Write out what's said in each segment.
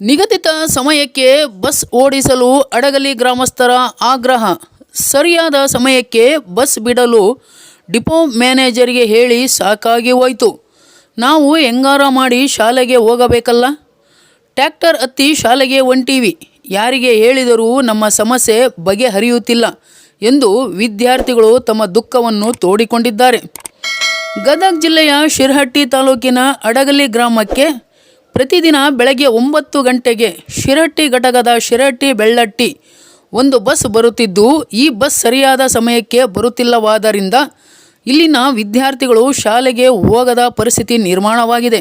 ನಿಗದಿತ ಸಮಯಕ್ಕೆ ಬಸ್ ಓಡಿಸಲು ಅಡಗಲಿ ಗ್ರಾಮಸ್ಥರ ಆಗ್ರಹ. ಸರಿಯಾದ ಸಮಯಕ್ಕೆ ಬಸ್ ಬಿಡಲು ಡಿಪೋ ಮ್ಯಾನೇಜರ್ಗೆ ಹೇಳಿ ಸಾಕಾಗಿ ಹೋಯಿತು. ನಾವು ಹೆಂಗಾರ ಮಾಡಿ ಶಾಲೆಗೆ ಹೋಗಬೇಕಲ್ಲ? ಟ್ಯಾಕ್ಟರ್ ಹತ್ತಿ ಶಾಲೆಗೆ ಹೊಂಟೀವಿ. ಯಾರಿಗೆ ಹೇಳಿದರೂ ನಮ್ಮ ಸಮಸ್ಯೆ ಬಗೆಹರಿಯುತ್ತಿಲ್ಲ ಎಂದು ವಿದ್ಯಾರ್ಥಿಗಳು ತಮ್ಮ ದುಃಖವನ್ನು ತೋಡಿಕೊಂಡಿದ್ದಾರೆ. ಗದಗ ಜಿಲ್ಲೆಯ ಶಿರಹಟ್ಟಿ ತಾಲೂಕಿನ ಅಡಗಲಿ ಗ್ರಾಮಕ್ಕೆ ಪ್ರತಿದಿನ ಬೆಳಗ್ಗೆ ಒಂಬತ್ತು ಗಂಟೆಗೆ ಶಿರಹಟ್ಟಿ ಘಟಕದ ಶಿರಹಟ್ಟಿ ಬೆಳ್ಳಟ್ಟಿ ಒಂದು ಬಸ್ ಬರುತ್ತಿದ್ದು, ಈ ಬಸ್ ಸರಿಯಾದ ಸಮಯಕ್ಕೆ ಬರುತ್ತಿಲ್ಲವಾದ್ದರಿಂದ ಇಲ್ಲಿನ ವಿದ್ಯಾರ್ಥಿಗಳು ಶಾಲೆಗೆ ಹೋಗದ ಪರಿಸ್ಥಿತಿ ನಿರ್ಮಾಣವಾಗಿದೆ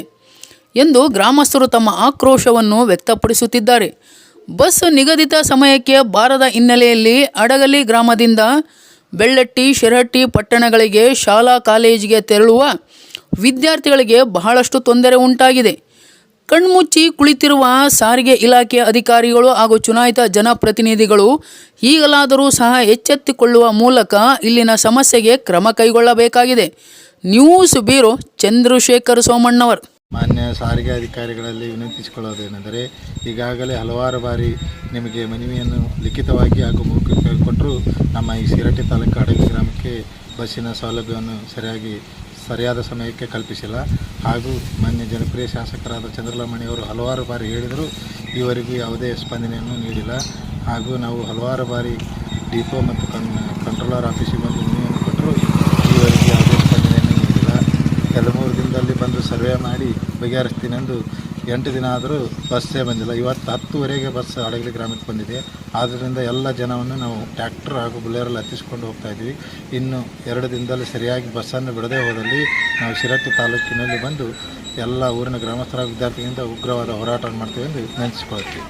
ಎಂದು ಗ್ರಾಮಸ್ಥರು ತಮ್ಮ ಆಕ್ರೋಶವನ್ನು ವ್ಯಕ್ತಪಡಿಸುತ್ತಿದ್ದಾರೆ. ಬಸ್ ನಿಗದಿತ ಸಮಯಕ್ಕೆ ಬಾರದ ಹಿನ್ನೆಲೆಯಲ್ಲಿ ಅಡಗಲಿ ಗ್ರಾಮದಿಂದ ಬೆಳ್ಳಟ್ಟಿ ಶಿರಹಟ್ಟಿ ಪಟ್ಟಣಗಳಿಗೆ ಶಾಲಾ ಕಾಲೇಜಿಗೆ ತೆರಳುವ ವಿದ್ಯಾರ್ಥಿಗಳಿಗೆ ಬಹಳಷ್ಟು ತೊಂದರೆ ಉಂಟಾಗಿದೆ. ಕಣ್ಮುಚ್ಚಿ ಕುಳಿತಿರುವ ಸಾರಿಗೆ ಇಲಾಖೆಯ ಅಧಿಕಾರಿಗಳು ಹಾಗೂ ಚುನಾಯಿತ ಜನಪ್ರತಿನಿಧಿಗಳು ಈಗಲಾದರೂ ಸಹ ಎಚ್ಚೆತ್ತುಕೊಳ್ಳುವ ಮೂಲಕ ಇಲ್ಲಿನ ಸಮಸ್ಯೆಗೆ ಕ್ರಮ ಕೈಗೊಳ್ಳಬೇಕಾಗಿದೆ. News bureau Chandrashekar Somannavar. ಮಾನ್ಯ ಸಾರಿಗೆ ಅಧಿಕಾರಿಗಳಲ್ಲಿ ವಿನಂತಿಸಿಕೊಳ್ಳೋದೇನೆಂದರೆ, ಈಗಾಗಲೇ ಹಲವಾರು ಬಾರಿ ನಿಮಗೆ ಮನವಿಯನ್ನು ಲಿಖಿತವಾಗಿ ಹಾಗೂ ಮೌಖಿಕವಾಗಿ ಕೊಟ್ಟರು ನಮ್ಮ ಈ ಸಿರಟಿ ತಾಲೂಕು ಅಡಗಿ ಗ್ರಾಮಕ್ಕೆ ಬಸ್ಸಿನ ಸೌಲಭ್ಯವನ್ನು ಸರಿಯಾಗಿ ಸರಿಯಾದ ಸಮಯಕ್ಕೆ ಕಲ್ಪಿಸಿಲ್ಲ. ಹಾಗೂ ಮಾನ್ಯ ಜನಪ್ರಿಯ ಶಾಸಕರಾದ ಚಂದ್ರಲಮಣಿಯವರು ಹಲವಾರು ಬಾರಿ ಹೇಳಿದರೂ ಈವರೆಗೂ ಯಾವುದೇ ಸ್ಪಂದನೆಯನ್ನು ನೀಡಿಲ್ಲ. ಹಾಗೂ ನಾವು ಹಲವಾರು ಬಾರಿ ಡಿಪೋ ಮತ್ತು ಕನ್, ಕಂಟ್ರೋಲರ್ ಆಫೀಸಿಗೆ ಬಂದು ಮನವಿಯನ್ನು ಕೊಟ್ಟರೂ ಈವರೆಗೂ ಯಾವುದೇ ಸ್ಪಂದನೆಯನ್ನು ನೀಡಿಲ್ಲ. ಎರಡು ಮೂರು ದಿನದಲ್ಲಿ ಬಂದು ಸರ್ವೆ ಮಾಡಿ ಬಗೆಹರಿಸ್ತೀನೆಂದು ಎಂಟು ದಿನ ಆದರೂ ಬಸ್ಸೇ ಬಂದಿಲ್ಲ. ಇವತ್ತು ಹತ್ತುವರೆಗೆ ಬಸ್ ಅಡಗಲಿ ಗ್ರಾಮಕ್ಕೆ ಬಂದಿದೆ. ಆದ್ದರಿಂದ ಎಲ್ಲ ಜನವನ್ನು ನಾವು ಟ್ಯಾಕ್ಟರ್ ಹಾಗೂ ಬುಲೆರಲ್ಲಿ ಹತ್ತಿಸ್ಕೊಂಡು ಹೋಗ್ತಾ ಇದ್ವಿ ಇನ್ನು ಎರಡು ದಿನದಲ್ಲಿ ಸರಿಯಾಗಿ ಬಸ್ಸನ್ನು ಬಿಡದೇ ಹೋದಲ್ಲಿ ನಾವು ಶಿರಟ್ಟಿ ತಾಲೂಕಿನಲ್ಲಿ ಬಂದು ಎಲ್ಲ ಊರಿನ ಗ್ರಾಮಸ್ಥರ ವಿದ್ಯಾರ್ಥಿಗಳಿಂದ ಉಗ್ರವಾದ ಹೋರಾಟ ಮಾಡ್ತೀವಿ ಎಂದು ನೆನೆಸಿಕೊಳ್ತೀವಿ